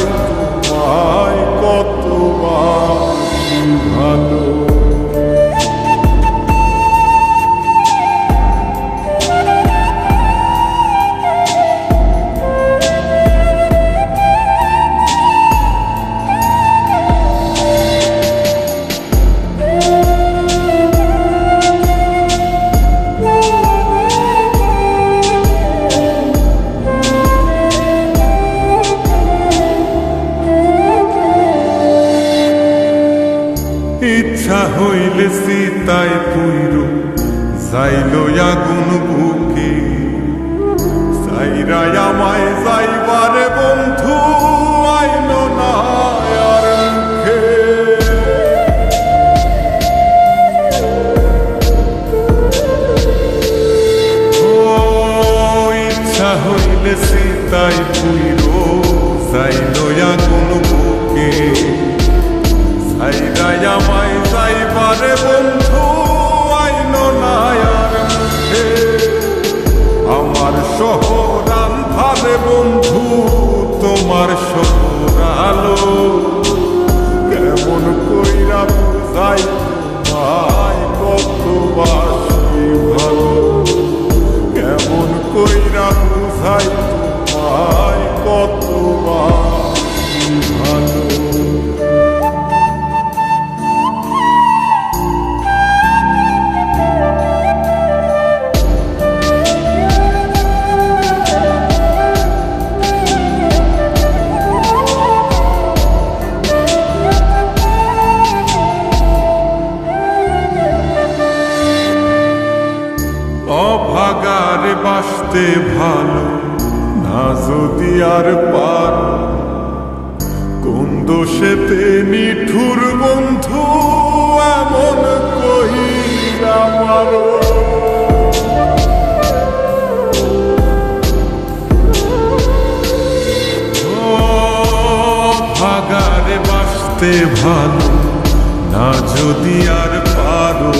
বুঝাই যাইল আগুন বুকে সাইরাই আমায় যাইবারে বন্ধু আইল না হইলে যাইল আগুন আমার শহর বন্ধু, তোমার শহর কেমন কইরা বুঝাই তোমায় কত বাসি ভালো। কেমন কইরা বুঝাই তোমায় বাসতে ভালো, না যদি আর পার। কোন দোষেতে নিঠুর বন্ধু এমন কহিলা মারো ভাগারে বাসতে ভালো, না যদি আর পারো।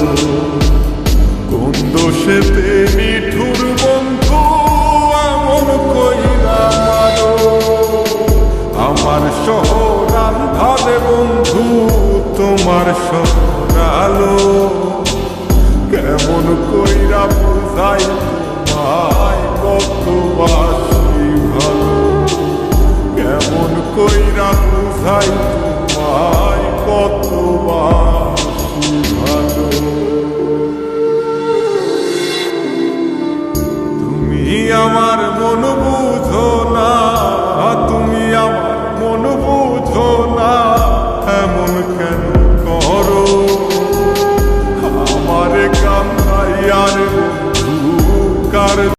আমার শহর আন্ধারে বন্ধু, তোমার শহর আলো কেমন কইরা বুঝাই তোমায় কত বাসি ভালো। কেমন কইরা বুঝাই তোমায় কত বাসি ভালো। তুমি আমার মন বুঝ